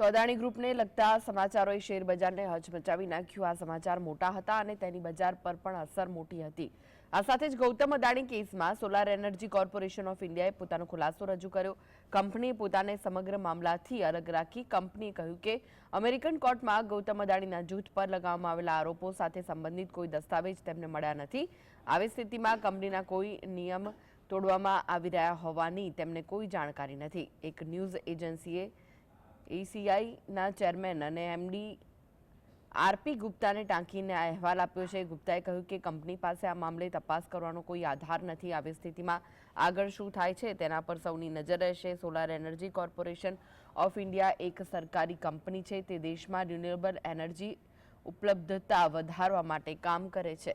તો અદાણી ગ્રુપને લગતા સમાચારોએ શેર બજારને હચમચાવી નાખ્યું. આ સમાચાર મોટા હતા અને તેની બજાર પર પણ અસર મોટી હતી. આ સાથે જ ગૌતમ અદાણી કેસમાં સોલાર એનર્જી કોર્પોરેશન ઓફ ઇન્ડિયાએ પોતાનો ખુલાસો રજૂ કર્યો. કંપનીએ પોતાને સમગ્ર મામલાથી અલગ રાખી કંપનીએ કહ્યું કે, અમેરિકન કોર્ટમાં ગૌતમ અદાણીના જૂથ પર લગાવવામાં આવેલા આરોપો સાથે સંબંધિત કોઈ દસ્તાવેજ તેમને મળ્યા નથી. આવી સ્થિતિમાં કંપનીના કોઈ નિયમ તોડવામાં આવી રહ્યા હોવાની તેમને કોઈ જાણકારી નથી. એક ન્યૂઝ એજન્સીએ એસીઆઈના ચેરમેન અને એમડી આરપી ગુપ્તાને ટાંકીને અહેવાલ આપ્યો છે. ગુપ્તાએ કહ્યું કે કંપની પાસે આ મામલે તપાસ કરવાનો કોઈ આધાર નથી. આવી સ્થિતિમાં આગળ શું થાય છે તેના પર સૌની નજર રહેશે. Solar energy corporation of India એક સરકારી કંપની છે. તે દેશમાં રિન્યુએબલ એનર્જી ઉપલબ્ધતા વધારવા માટે કામ કરે છે.